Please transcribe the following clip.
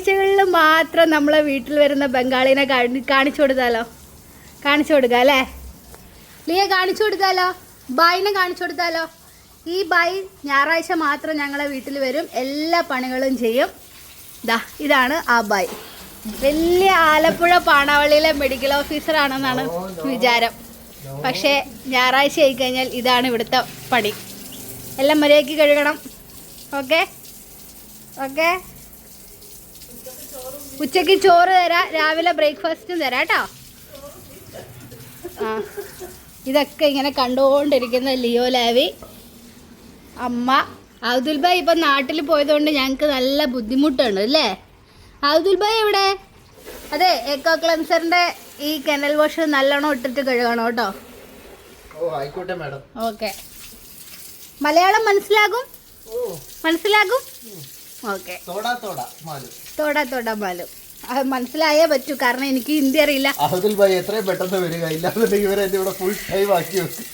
ഞായറാഴ്ചകളിൽ മാത്രം നമ്മളെ വീട്ടിൽ വരുന്ന ബംഗാളിനെ കാണി- കാണിച്ചു കൊടുത്താലോ? കാണിച്ചു കൊടുക്ക അല്ലേ? ലിയ കാണിച്ചു കൊടുത്താലോ? ബായിനെ കാണിച്ചു കൊടുത്താലോ? ഈ ബായി ഞായറാഴ്ച മാത്രം ഞങ്ങളെ വീട്ടിൽ വരും. എല്ലാ പണികളും ചെയ്യും. ദാ ഇതാണ് ആ ബായ്. വലിയ ആലപ്പുഴ പാണാവള്ളിയിലെ മെഡിക്കൽ ഓഫീസറാണെന്നാണ് വിചാരം. പക്ഷേ ഞായറാഴ്ച ആയി കഴിഞ്ഞാൽ ഇതാണ് ഇവിടുത്തെ പണി. എല്ലാം മര്യാദയ്ക്ക് കഴുകണം. ഓക്കെ? ഓക്കെ? ഉച്ചയ്ക്ക് ചോറ് തരാം രാവിലെ ബ്രേക്ക്ഫാസ്റ്റും തരാം കേട്ടോ. ആ ഇതൊക്കെ ഇങ്ങനെ കണ്ടുകൊണ്ടിരിക്കുന്ന ലിയോ ലാവി അമ്മ അബ്ദുൽബായ് ഭായ് ഇപ്പം നാട്ടിൽ പോയതുകൊണ്ട് ഞങ്ങൾക്ക് നല്ല ബുദ്ധിമുട്ടുണ്ട് അല്ലേ? അബ്ദുൽബായ് ഭായ് എവിടെ? അതെ എക്കോ ക്ലൻസറിന്റെ ഈ കെനൽ വാഷ് നല്ലോണം ഇട്ടിട്ട് കഴുകണം കേട്ടോ. ഓ ആയിക്കോട്ടെ മാഡം. ഓക്കെ. മലയാളം മനസ്സിലാകും? മനസ്സിലാകും? ഓക്കെ. തോടാ തോടാ മാലു. മനസ്സിലായേ പറ്റൂ. കാരണം എനിക്ക് ഹിന്ദി അറിയില്ല. അഹദുൽ ഭായി എത്രയും പെട്ടെന്ന് വരിക. ഇല്ലാന്നുണ്ടെങ്കിൽ ഇവരെ ഫുൾ ടൈം ആക്കി വെക്കും.